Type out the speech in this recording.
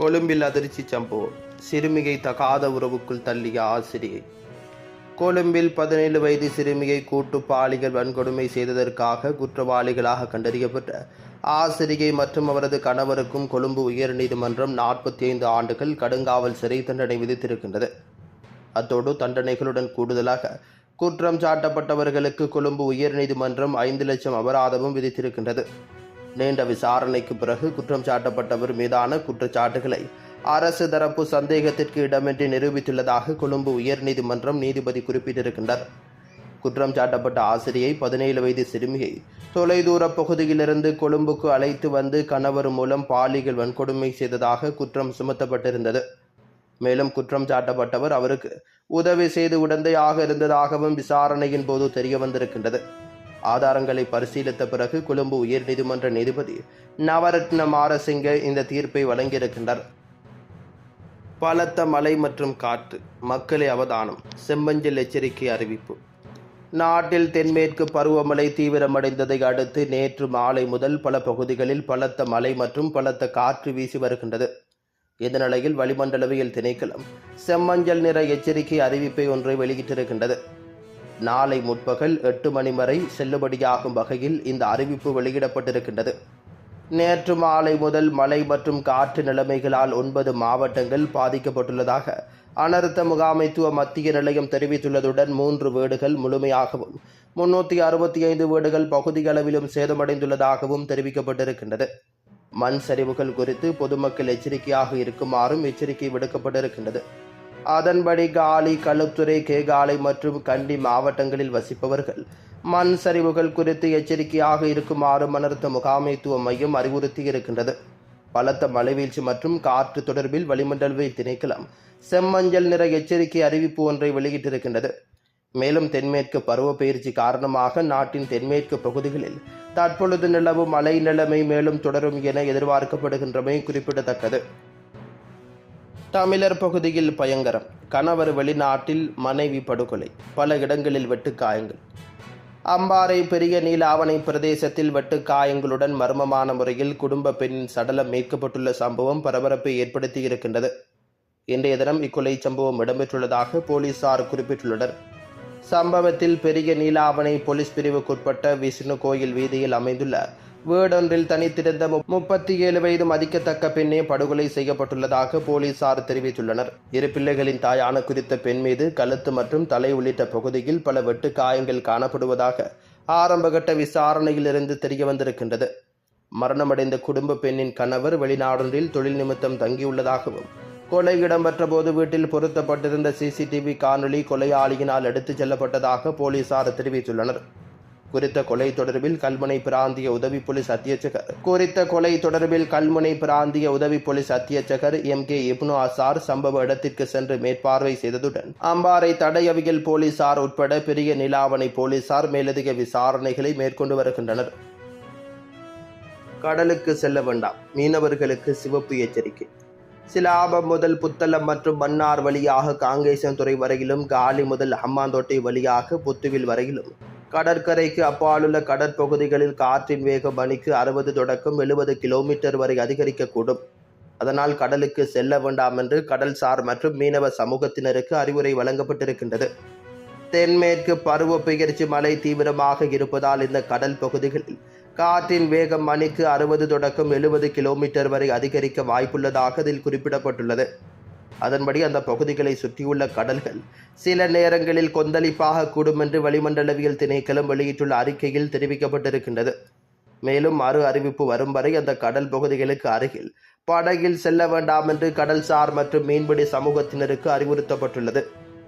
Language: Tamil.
கொழும்பில் அதிர்ச்சி சம்பவம் சிறுமியை தகாத உறவுக்குள் தள்ளிய ஆசிரியை. கொழும்பில் பதினேழு வயது சிறுமியை கூட்டு பாலியல் வன்கொடுமை செய்ததற்காக குற்றவாளிகளாக கண்டறியப்பட்ட ஆசிரியை மற்றும் அவரது கணவருக்கும் கொழும்பு உயர்நீதிமன்றம் நாற்பத்தி ஐந்து ஆண்டுகள் கடுங்காவல் சிறை தண்டனை விதித்திருக்கின்றது. அத்தோடு தண்டனைகளுடன் கூடுதலாக குற்றம் சாட்டப்பட்டவர்களுக்கு கொழும்பு உயர்நீதிமன்றம் ஐந்து லட்சம் அபராதமும் விதித்திருக்கின்றது. நீண்ட விசாரணைக்கு பிறகு குற்றம் சாட்டப்பட்டவர் மீதான குற்றச்சாட்டுகளை அரசு தரப்பு சந்தேகத்திற்கு இடமின்றி நிரூபித்துள்ளதாக கொழும்பு உயர்நீதிமன்றம் நீதிபதி குறிப்பிட்டிருக்கின்றார். குற்றம் சாட்டப்பட்ட ஆசிரியை பதினேழு வயது சிறுமியை தொலைதூர பகுதியிலிருந்து கொழும்புக்கு அழைத்து வந்து கணவர் மூலம் பாலியல் வன்கொடுமை செய்ததாக குற்றம் சுமத்தப்பட்டிருந்தது. மேலும் குற்றம் சாட்டப்பட்டவர் அவருக்கு உதவி செய்து உடந்தையாக இருந்ததாகவும் விசாரணையின் போது தெரிய வந்திருக்கின்றது ஆதாரங்களை பரிசீலித்த பிறகு கொழும்பு உயர்நீதிமன்ற நீதிபதி நவரத்ன மாரசிங்க இந்த தீர்ப்பை வழங்கியிருக்கின்றார். பலத்த மழை மற்றும் காற்று மக்களை அவதானம் செம்மஞ்சள் எச்சரிக்கை அறிவிப்பு. நாட்டில் தென்மேற்கு பருவமழை தீவிரமடைந்ததை அடுத்து நேற்று மாலை முதல் பல பகுதிகளில் பலத்த மழை மற்றும் பலத்த காற்று வீசி வருகின்றது. இந்த நிலையில் வளிமண்டலவியல் திணைக்களம் செம்மஞ்சள் நிற எச்சரிக்கை அறிவிப்பை ஒன்றை வெளியிட்டிருக்கின்றது. நாளை முற்பகல் எட்டு மணி வரை செல்லுபடியாகும் வகையில் இந்த அறிவிப்பு வெளியிடப்பட்டிருக்கின்றது. நேற்று மாலை முதல் மழை மற்றும் காற்று நிலைமைகளால் ஒன்பது மாவட்டங்கள் பாதிக்கப்பட்டுள்ளதாக அனர்த்த முகாமைத்துவ மத்திய நிலையம் தெரிவித்துள்ளதுடன் மூன்று வீடுகள் முழுமையாகவும் முன்னூற்றி அறுபத்தி ஐந்து வீடுகள் பகுதியளவிலும் சேதமடைந்துள்ளதாகவும் தெரிவிக்கப்பட்டிருக்கின்றது. மண் சரிவுகள் குறித்து பொதுமக்கள் எச்சரிக்கையாக இருக்குமாறும் எச்சரிக்கை விடுக்கப்பட்டிருக்கின்றது. அதன்படி காலி களுத்துறை கேகாலை மற்றும் கண்டி மாவட்டங்களில் வசிப்பவர்கள். மண் சரிவுகள் குறித்து எச்சரிக்கையாக இருக்குமாறு மணர்த்த முகாமைத்துவ மையம் அறிவுறுத்தி இருக்கின்றது பலத்த மழைவீழ்ச்சி மற்றும் காற்று தொடர்பில் வளிமண்டலவை திணைக்களம் செம்மஞ்சள் நிற எச்சரிக்கை அறிவிப்பு ஒன்றை வெளியிட்டிருக்கின்றது. மேலும் தென்மேற்கு பருவப்பெயர்ச்சி காரணமாக நாட்டின் தென்மேற்கு பகுதிகளில் தற்பொழுது நிலவும் மழை நிலைமை மேலும் தொடரும் என எதிர்பார்க்கப்படுகின்றமை குறிப்பிடத்தக்கது. தமிழர் பகுதியில் பயங்கரம். கணவர் வெளிநாட்டில் மனைவி படுகொலை. பல இடங்களில் வெட்டுக்காயங்கள் அம்பாறை பெரிய நீலாவணை பிரதேசத்தில் வெட்டுக்காயங்களுடன் மர்மமான முறையில் குடும்ப பெண்ணின் சடலம் மீட்கப்பட்டுள்ள சம்பவம் பரபரப்பை ஏற்படுத்தி இருக்கின்றது. இன்றைய தினம் இக்கொலை சம்பவம் இடம்பெற்றுள்ளதாக போலீசார் குறிப்பிட்டுள்ளனர். சம்பவத்தில் பெரிய நீலாவணை போலீஸ் பிரிவுக்குட்பட்ட விஷ்ணு கோயில் வீதியில் அமைந்துள்ள வீடொன்றில் தனித்திருந்த மு- முப்பத்தி ஏழு வயது மதிக்கத்தக்க பெண்ணே படுகொலை செய்யப்பட்டுள்ளதாக போலீசார் தெரிவித்துள்ளனர். இரு பிள்ளைகளின் தாயான குறித்த பெண் மீது கழுத்து மற்றும் தலை உள்ளிட்ட பகுதியில் பல வெட்டு காயங்கள் காணப்படுவதாக ஆரம்பகட்ட விசாரணையிலிருந்து தெரிய வந்திருக்கின்றது. மரணமடைந்த குடும்ப பெண்ணின் கணவர் வெளிநாடொன்றில் தொழில் நிமித்தம் தங்கியுள்ளதாகவும் கொலை இடம்பெற்ற போது வீட்டில் பொருத்தப்பட்டிருந்த சிசிடிவி காணொளி கொலையாளியினால் எடுத்துச் செல்லப்பட்டதாக போலீசார் தெரிவித்துள்ளனர். குறித்த கொலை தொடர்பில் கல்முனை பிராந்திய உதவி போலீஸ் அத்தியட்சகர் குறித்த கொலை தொடர்பில் கல்முனை பிராந்திய உதவி போலீஸ் அத்தியட்சகர் எம் கே இப்னு அசார் சம்பவ இடத்திற்கு சென்று மேற்பார்வை செய்ததுடன் அம்பாறை தடையவியல் போலீசார் உட்பட பெரிய நிலாவணை போலீசார் மேலதிக விசாரணைகளை மேற்கொண்டு வருகின்றனர். கடலுக்கு செல்ல வேண்டாம். மீனவர்களுக்கு சிவப்பு எச்சரிக்கை. சிலாபம் முதல் புத்தளம் மற்றும் மன்னார் வழியாக காங்கேசன்துறை வரையிலும் காலி முதல் அம்மாந்தோட்டை வழியாக புத்துவில் வரையிலும் கடற்கரைக்கு அப்பாலுள்ள கடற்பகுதிகளில் காற்றின் வேகம் மணிக்கு அறுபது தொடக்கம் எழுபது கிலோமீட்டர் வரை அதிகரிக்கக்கூடும். அதனால் கடலுக்கு செல்ல வேண்டாம் என்று கடல்சார் மற்றும் மீனவ சமூகத்தினருக்கு அறிவுரை வழங்கப்பட்டிருக்கின்றது. தென்மேற்கு பருவ பெயர்ச்சி மழை தீவிரமாக இருப்பதால் இந்த கடல் பகுதிகளில் காற்றின் வேகம் மணிக்கு அறுபது தொடக்கம் எழுபது கிலோமீட்டர் வரை அதிகரிக்க வாய்ப்புள்ளதாக அதில் குறிப்பிடப்பட்டுள்ளது. அதன்படி அந்த பகுதிகளை சுற்றியுள்ள கடல்கள் சில நேரங்களில் கொந்தளிப்பாக கூடும் என்று வளிமண்டலவியல் திணைக்களம் வெளியிட்டுள்ள அறிக்கையில் தெரிவிக்கப்பட்டிருக்கின்றது. மேலும் மறு அறிவிப்பு வரும் வரை அந்த கடல் பகுதிகளுக்கு அருகில் படகில் செல்ல வேண்டாம் என்று கடல்சார் மற்றும் மீன்பிடி சமூகத்தினருக்கு அறிவுறுத்தப்பட்டுள்ளது.